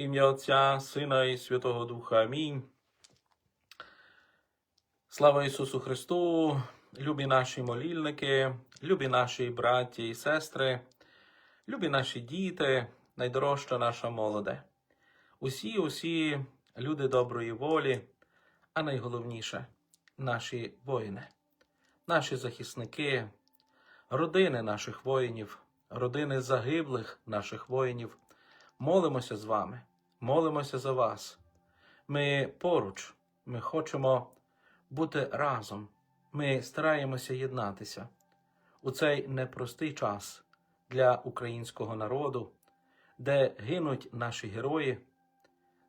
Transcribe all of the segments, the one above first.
Ім'я Отця, Сина і Святого Духа. Амінь. Слава Ісусу Христу, любі наші молільники, любі наші браті і сестри, любі наші діти, найдорожча наша молоде. Усі, усі люди доброї волі, а найголовніше наші воїни, наші захисники, родини наших воїнів, родини загиблих наших воїнів. Молимося з вами, молимося за вас. Ми поруч, ми хочемо бути разом. Ми стараємося єднатися у цей непростий час для українського народу, де гинуть наші герої,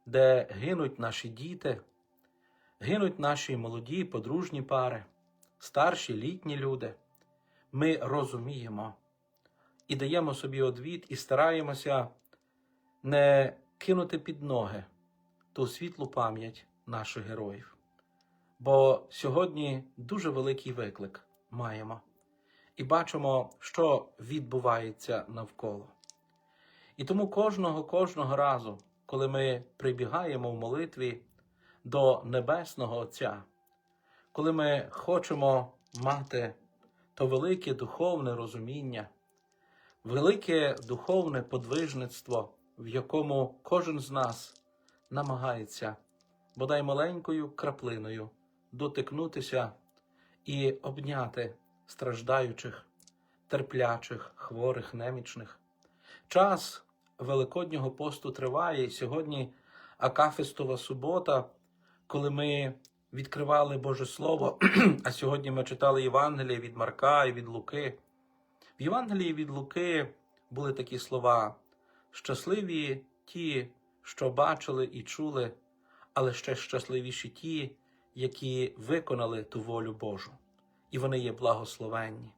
де гинуть наші діти, гинуть наші молоді подружні пари, старші літні люди. Ми розуміємо і даємо собі одвід, і стараємося не кинути під ноги ту світлу пам'ять наших героїв. Бо сьогодні дуже великий виклик маємо і бачимо, що відбувається навколо. І тому кожного кожного разу, коли ми прибігаємо в молитві до Небесного Отця, коли ми хочемо мати то велике духовне розуміння, велике духовне подвижництво, в якому кожен з нас намагається бодай маленькою краплиною дотикнутися і обняти страждаючих, терплячих, хворих, немічних. Час Великоднього посту триває, і сьогодні Акафистова субота, коли ми відкривали Боже Слово, а сьогодні ми читали Євангеліє від Марка і від Луки. В Євангелії від Луки були такі слова: щасливі ті, що бачили і чули, але ще щасливіші ті, які виконали ту волю Божу, і вони є благословенні.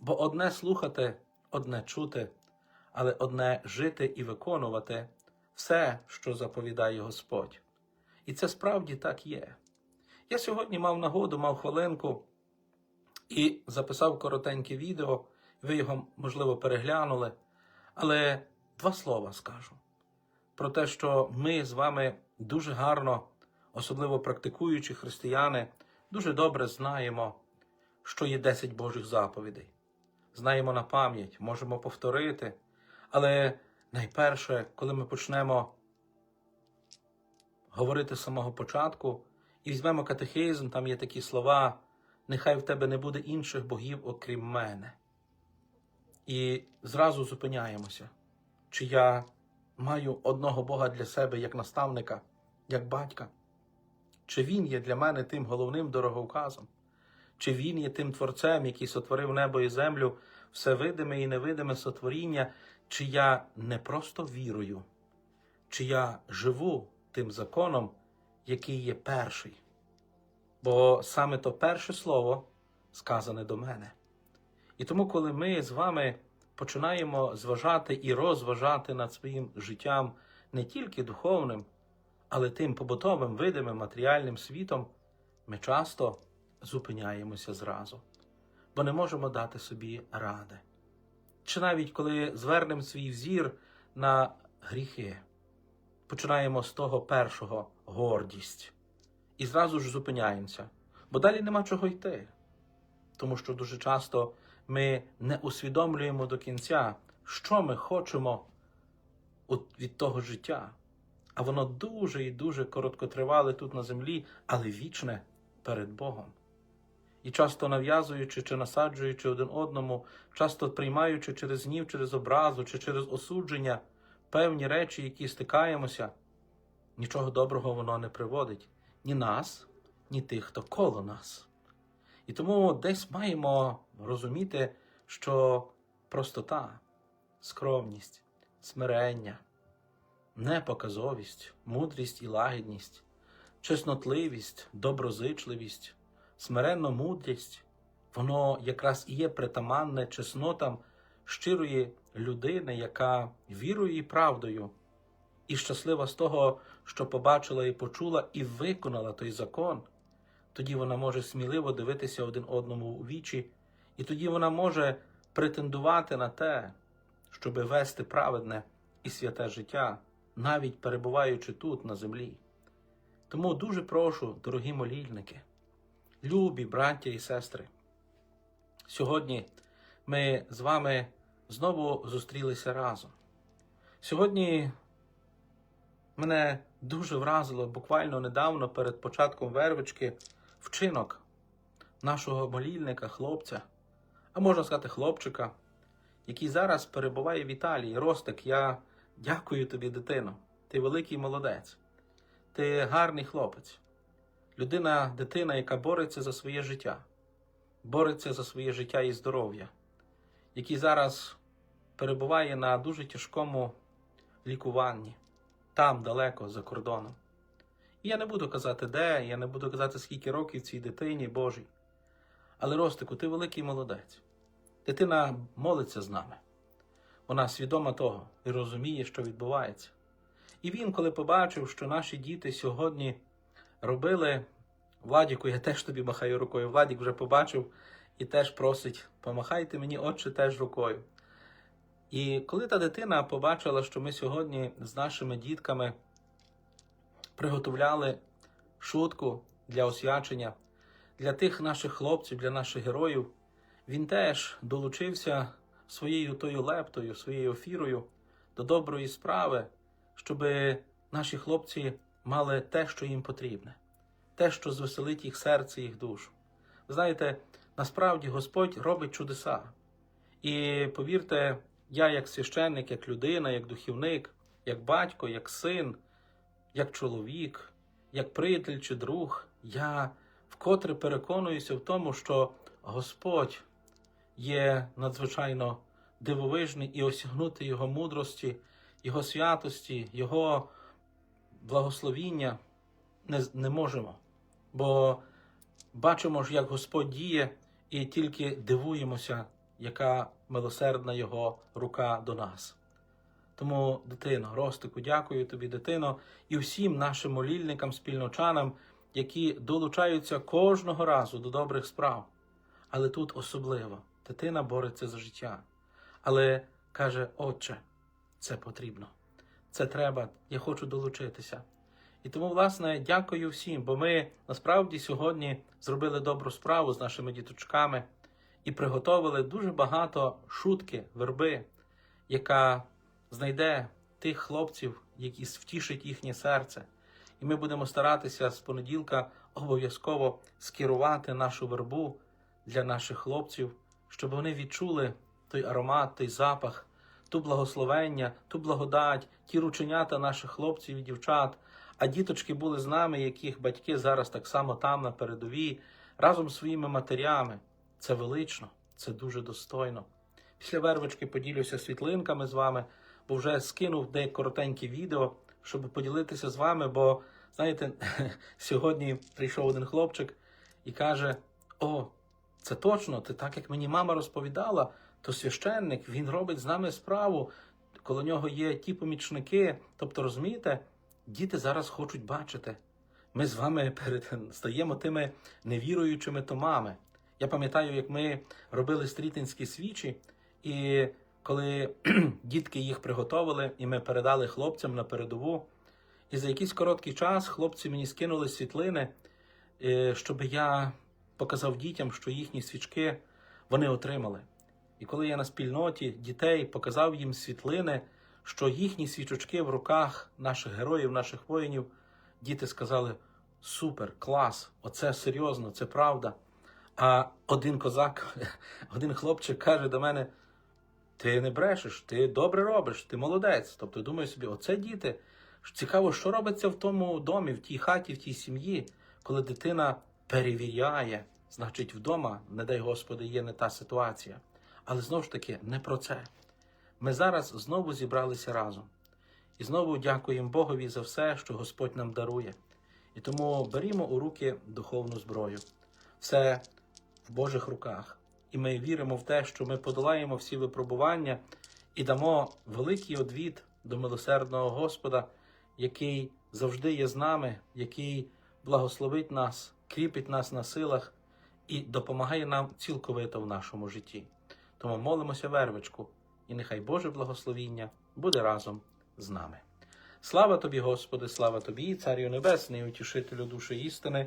Бо одне слухати, одне чути, але одне жити і виконувати все, що заповідає Господь. І це справді так є. Я сьогодні мав нагоду, мав хвилинку і записав коротеньке відео, ви його, можливо, переглянули, але два слова скажу про те, що ми з вами дуже гарно особливо практикуючі християни, дуже добре знаємо, що є 10 Божих заповідей. Знаємо на пам'ять, можемо повторити. Але найперше, коли ми почнемо говорити з самого початку і візьмемо катехизм, там є такі слова: нехай в тебе не буде інших богів, окрім мене. І зразу зупиняємося, чи я маю одного Бога для себе як наставника, як батька. Чи він є для мене тим головним дороговказом? Чи він є тим творцем, який сотворив небо і землю, все видиме і невидиме сотворіння, чи я не просто вірую, чи я живу тим законом, який є перший? Бо саме то перше слово сказане до мене. І тому, коли ми з вами починаємо зважати і розважати над своїм життям не тільки духовним, але тим побутовим, видимим матеріальним світом ми часто зупиняємося зразу, бо не можемо дати собі ради. Чи навіть коли звернемо свій взір на гріхи, починаємо з того першого гордість і зразу ж зупиняємося, бо далі нема чого йти. Тому що дуже часто ми не усвідомлюємо до кінця, що ми хочемо від того життя а воно дуже і дуже короткотривале тут на землі, але вічне перед Богом. І часто нав'язуючи чи насаджуючи один одному, часто приймаючи через гнів, через образу чи через осудження певні речі, які стикаємося, нічого доброго воно не приводить ні нас, ні тих, хто коло нас. І тому десь маємо розуміти, що простота, скромність, смирення непоказовість, мудрість і лагідність, чеснотливість, доброзичливість, смиренна мудрість, воно якраз і є притаманне чеснотам щирої людини, яка вірою і правдою, і щаслива з того, що побачила і почула, і виконала той закон. Тоді вона може сміливо дивитися один одному у вічі, і тоді вона може претендувати на те, щоби вести праведне і святе життя навіть перебуваючи тут, на землі. Тому дуже прошу, дорогі молільники, любі браття і сестри. Сьогодні ми з вами знову зустрілися разом. Сьогодні мене дуже вразило буквально недавно перед початком вервички вчинок нашого молільника, хлопця, а можна сказати, хлопчика, який зараз перебуває в Італії. Ростик, я дякую тобі, дитино. Ти великий молодець. Ти гарний хлопець. Людина, дитина, яка бореться за своє життя, бореться за своє життя і здоров'я, який зараз перебуває на дуже тяжкому лікуванні, там далеко за кордоном. І я не буду казати, де, я не буду казати, скільки років цій дитині Божій. Але Ростику, ти великий молодець. Дитина молиться з нами. Вона свідома того і розуміє, що відбувається. І він, коли побачив, що наші діти сьогодні робили Владіку, я теж тобі махаю рукою. Владік вже побачив і теж просить: помахайте мені, отче, теж рукою. І коли та дитина побачила, що ми сьогодні з нашими дітками приготовляли шутку для освячення, для тих наших хлопців, для наших героїв, він теж долучився своєю тою лептою, своєю офірою до доброї справи, щоб наші хлопці мали те, що їм потрібне, те, що звеселить їх серце, їх душу. Ви знаєте, насправді Господь робить чудеса. І повірте, я, як священник, як людина, як духівник, як батько, як син, як чоловік, як приятель чи друг, я вкотре переконуюся в тому, що Господь є надзвичайно дивовижний і осягнути Його мудрості, Його святості, Його благословіння не, не можемо. Бо бачимо ж, як Господь діє, і тільки дивуємося, яка милосердна Його рука до нас. Тому, дитино, Ростику, дякую тобі, дитино, і всім нашим молільникам, спільночанам, які долучаються кожного разу до добрих справ. Але тут особливо дитина бореться за життя. Але каже, Отче, це потрібно, це треба, я хочу долучитися. І тому, власне, дякую всім, бо ми насправді сьогодні зробили добру справу з нашими діточками і приготовили дуже багато шутки, верби, яка знайде тих хлопців, які втішить їхнє серце. І ми будемо старатися з понеділка обов'язково скерувати нашу вербу для наших хлопців, щоб вони відчули той аромат, той запах, ту благословення, ту благодать, ті рученята наших хлопців і дівчат. А діточки були з нами, яких батьки зараз так само там на передовій, разом з своїми матерями. Це велично, це дуже достойно. Після вервички поділюся світлинками з вами, бо вже скинув деякі коротенькі відео, щоб поділитися з вами. Бо, знаєте, сьогодні прийшов один хлопчик і каже: О, це точно, ти так як мені мама розповідала, то священник він робить з нами справу. Коло нього є ті помічники. Тобто, розумієте, діти зараз хочуть бачити. Ми з вами перед стаємо тими невіруючими томами. Я пам'ятаю, як ми робили стрітинські свічі, і коли дітки їх приготовили, і ми передали хлопцям на передову. І за якийсь короткий час хлопці мені скинули світлини, е, щоб я показав дітям, що їхні свічки вони отримали. І коли я на спільноті дітей показав їм світлини, що їхні свічочки в руках наших героїв, наших воїнів, діти сказали: супер, клас, оце серйозно, це правда. А один козак, один хлопчик каже до мене: ти не брешеш, ти добре робиш, ти молодець. Тобто думаю собі, оце діти. Цікаво, що робиться в тому домі, в тій хаті, в тій сім'ї, коли дитина перевіряє, значить, вдома, не дай Господи, є не та ситуація. Але знову ж таки, не про це. Ми зараз знову зібралися разом. І знову дякуємо Богові за все, що Господь нам дарує. І тому берімо у руки духовну зброю. Все в Божих руках. І ми віримо в те, що ми подолаємо всі випробування і дамо великий одвід до милосердного Господа, який завжди є з нами, який благословить нас, кріпить нас на силах і допомагає нам цілковито в нашому житті. Тому молимося вервичку, і нехай Боже благословіння буде разом з нами. Слава тобі, Господи, слава тобі, Царю Небесний, утішителю душі істини,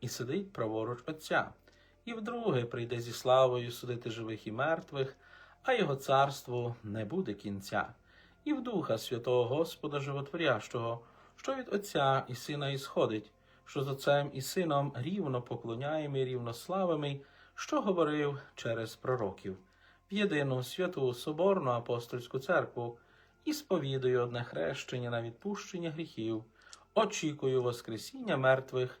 і сидить праворуч Отця, і вдруге прийде зі славою судити живих і мертвих, а його царству не буде кінця. І в Духа Святого Господа Животворящого, що від Отця і Сина ісходить, що з Отцем і Сином рівно поклоняємо і рівно славимо, що говорив через пророків, в єдину святу Соборну апостольську церкву і сповідую одне хрещення на відпущення гріхів, очікую Воскресіння мертвих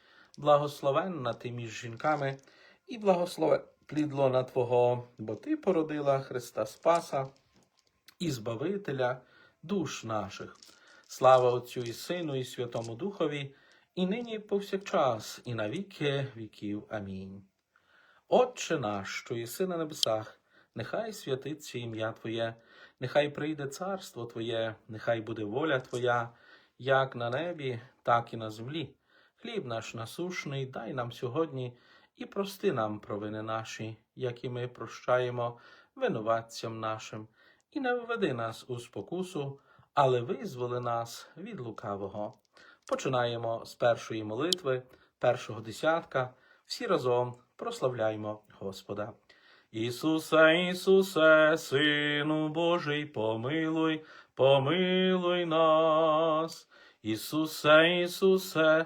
благословенна ти між жінками, і благословен плід лона Твого, бо Ти породила Христа Спаса і Збавителя душ наших. Слава Отцю і Сину, і Святому Духові, і нині і повсякчас, і на віки віків. Амінь. Отче наш, що єси на небесах, нехай святиться ім'я Твоє, нехай прийде царство Твоє, нехай буде воля Твоя, як на небі, так і на землі. Хліб наш насушний, дай нам сьогодні і прости нам провини наші, як і ми прощаємо винуватцям нашим і не введи нас у спокусу, але визволи нас від лукавого. Починаємо з першої молитви, першого десятка. Всі разом прославляємо Господа. Ісусе, Ісусе, Сину Божий, помилуй, помилуй нас. Ісусе, Ісусе,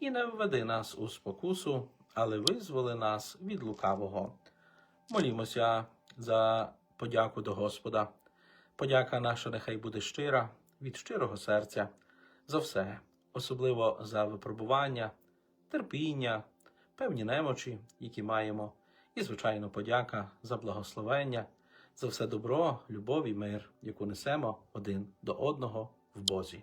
і не введи нас у спокусу, але визволи нас від лукавого. Молімося за подяку до Господа. Подяка наша нехай буде щира, від щирого серця, за все, особливо за випробування, терпіння, певні немочі, які маємо, і, звичайно, подяка за благословення, за все добро, любов і мир, яку несемо один до одного в Бозі.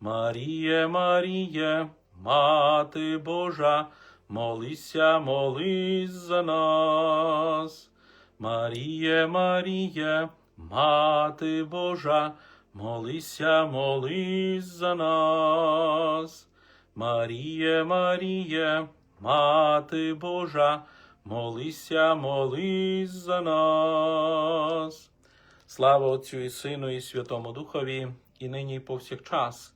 Маріє, Маріє, Мати Божа, молися, молись за нас. Маріє, Маріє, Мати Божа, молися, молись за нас. Маріє, Маріє, Мати Божа, молися, молись за нас. Слава Отцю і Сину, і Святому Духові, і нині, і повсякчас,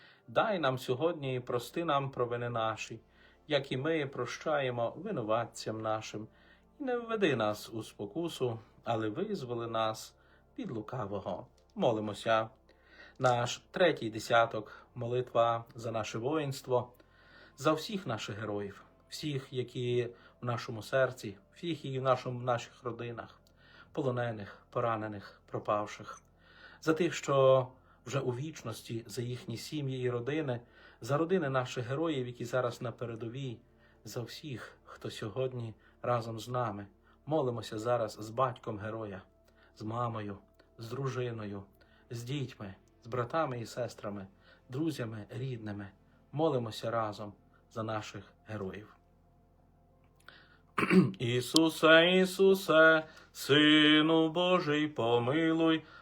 дай нам сьогодні і прости нам провини наші, як і ми прощаємо винуватцям нашим, і не введи нас у спокусу, але визволи нас від лукавого. Молимося. Наш третій десяток, молитва за наше воїнство, за всіх наших героїв, всіх, які в нашому серці, всіх і в нашому, в наших родинах, полонених, поранених, пропавших, за тих, що вже у вічності, за їхні сім'ї і родини, за родини наших героїв, які зараз на передовій, за всіх, хто сьогодні разом з нами. Молимося зараз з батьком героя, з мамою, з дружиною, з дітьми, з братами і сестрами, друзями, рідними. Молимося разом за наших героїв. Ісусе, Ісусе, Сину Божий, помилуй,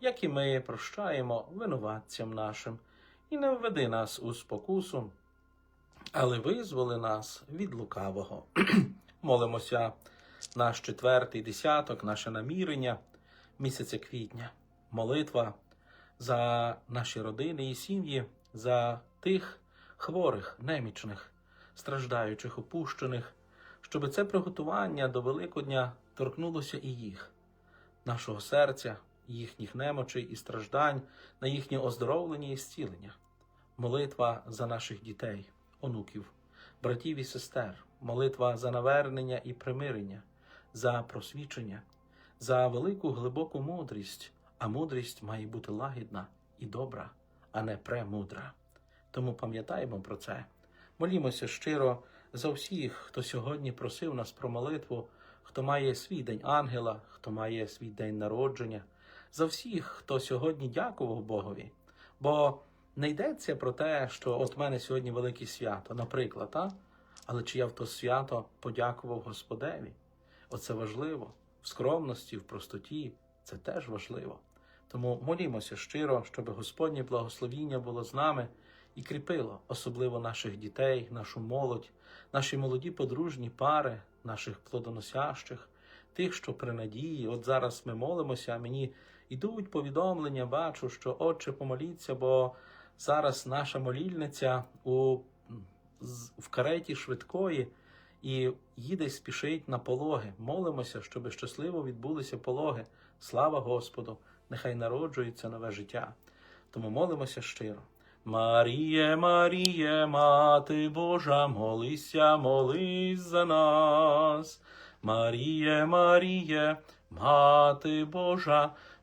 як і ми прощаємо винуватцям нашим, і не введи нас у спокусу, але визволи нас від лукавого. Молимося наш четвертий десяток, наше намірення місяця квітня, молитва за наші родини і сім'ї, за тих хворих, немічних, страждаючих, опущених, щоб це приготування до Великодня торкнулося і їх, нашого серця, їхніх немочей і страждань, на їхнє оздоровлення і зцілення. Молитва за наших дітей, онуків, братів і сестер, молитва за навернення і примирення, за просвічення, за велику глибоку мудрість, а мудрість має бути лагідна і добра, а не премудра. Тому пам'ятаємо про це. Молімося щиро за всіх, хто сьогодні просив нас про молитву, хто має свій день ангела, хто має свій день народження, за всіх, хто сьогодні дякував Богові. Бо не йдеться про те, що от в мене сьогодні велике свято, наприклад, а? але чи я в то свято подякував Господеві? Оце важливо. В скромності, в простоті це теж важливо. Тому молімося щиро, щоб Господнє благословіння було з нами і кріпило, особливо наших дітей, нашу молодь, наші молоді подружні пари, наших плодоносящих, тих, що при надії. От зараз ми молимося, а мені йдуть повідомлення, бачу, що Отче, помоліться, бо зараз наша молільниця у, в кареті швидкої і їде спішить на пологи. Молимося, щоб щасливо відбулися пологи. Слава Господу! Нехай народжується нове життя. Тому молимося щиро. Маріє, Маріє, Мати Божа, молися, молись за нас. Маріє, Маріє, Мати Божа,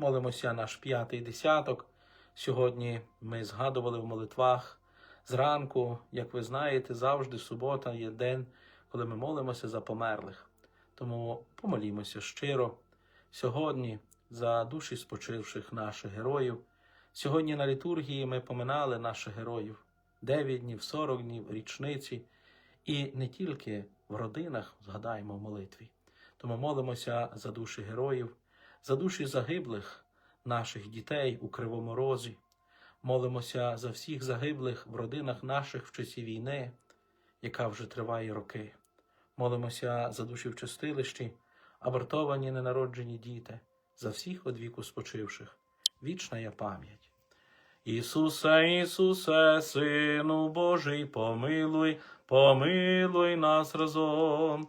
Молимося наш п'ятий десяток. Сьогодні ми згадували в молитвах зранку, як ви знаєте, завжди субота є день, коли ми молимося за померлих. Тому помолімося щиро сьогодні за душі спочивших наших героїв. Сьогодні на літургії ми поминали наших героїв 9 днів, 40 днів, річниці. І не тільки в родинах згадаємо в молитві. Тому молимося за душі героїв, за душі загиблих наших дітей у Кривому Розі. Молимося за всіх загиблих в родинах наших в часі війни, яка вже триває роки. Молимося за душі в чистилищі, абортовані ненароджені діти, за всіх одвіку спочивших. Вічна є пам'ять. Ісусе, Ісусе, Сину Божий, помилуй, помилуй нас разом.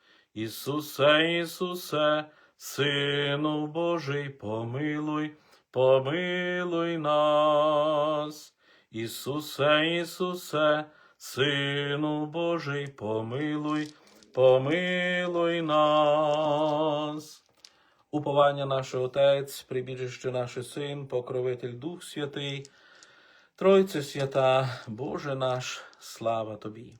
Ісусе, Ісусе, Сину Божий, помилуй, помилуй нас. Ісусе, Ісусе, Сину Божий, помилуй, помилуй нас. Уповання наше Отець, прибіжище наше Син, покровитель Дух Святий, Тройце свята, Боже наш, слава Тобі.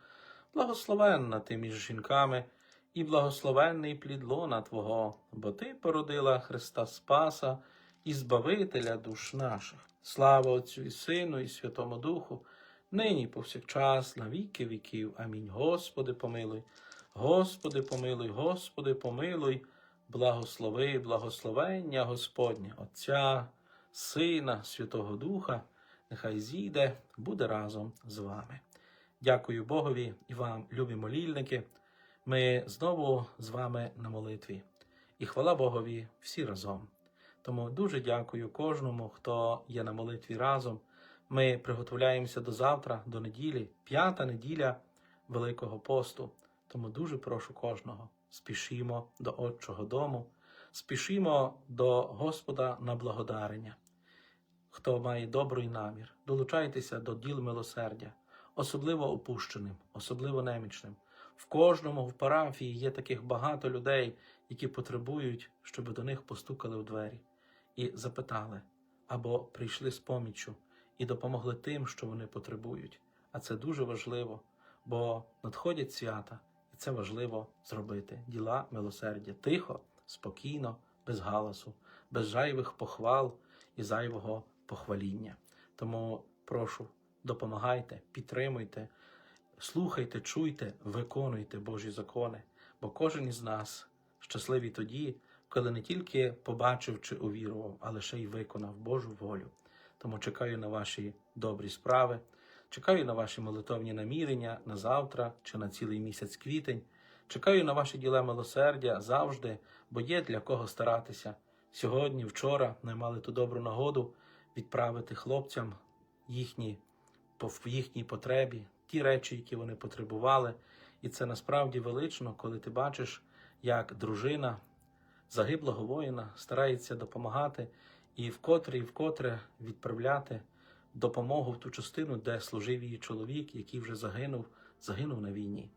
благословенна ти між жінками, і благословенний плід лона Твого, бо Ти породила Христа Спаса і Збавителя душ наших. Слава Отцю і Сину, і Святому Духу, нині повсякчас, на віки віків. Амінь. Господи, помилуй, Господи, помилуй, Господи, помилуй, благослови, благословення Господнє, Отця, Сина, Святого Духа, нехай зійде, буде разом з вами. Дякую Богові і вам, любі молільники. Ми знову з вами на молитві. І хвала Богові всі разом. Тому дуже дякую кожному, хто є на молитві разом. Ми приготовляємося до завтра, до неділі, п'ята неділя Великого посту. Тому дуже прошу кожного. Спішімо до Отчого дому, спішімо до Господа на благодарення. Хто має добрий намір, долучайтеся до діл милосердя, особливо опущеним, особливо немічним. В кожному в парафії є таких багато людей, які потребують, щоб до них постукали в двері і запитали або прийшли з поміччю і допомогли тим, що вони потребують. А це дуже важливо, бо надходять свята, і це важливо зробити. Діла милосердя тихо, спокійно, без галасу, без зайвих похвал і зайвого похваління. Тому прошу, допомагайте, підтримуйте, слухайте, чуйте, виконуйте Божі закони, бо кожен із нас щасливий тоді, коли не тільки побачив чи увірував, але ще й виконав Божу волю. Тому чекаю на ваші добрі справи, чекаю на ваші молитовні намірення на завтра чи на цілий місяць квітень. Чекаю на ваші діла милосердя завжди, бо є для кого старатися. Сьогодні, вчора ми мали ту добру нагоду відправити хлопцям їхні в їхній потребі, ті речі, які вони потребували. І це насправді велично, коли ти бачиш, як дружина загиблого воїна старається допомагати і вкотре і вкотре відправляти допомогу в ту частину, де служив її чоловік, який вже загинув, загинув на війні.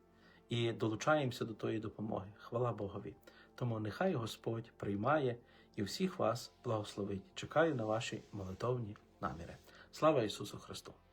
І долучаємося до тої допомоги. Хвала Богові. Тому нехай Господь приймає і всіх вас благословить. Чекаю на ваші молитовні наміри. Слава Ісусу Христу!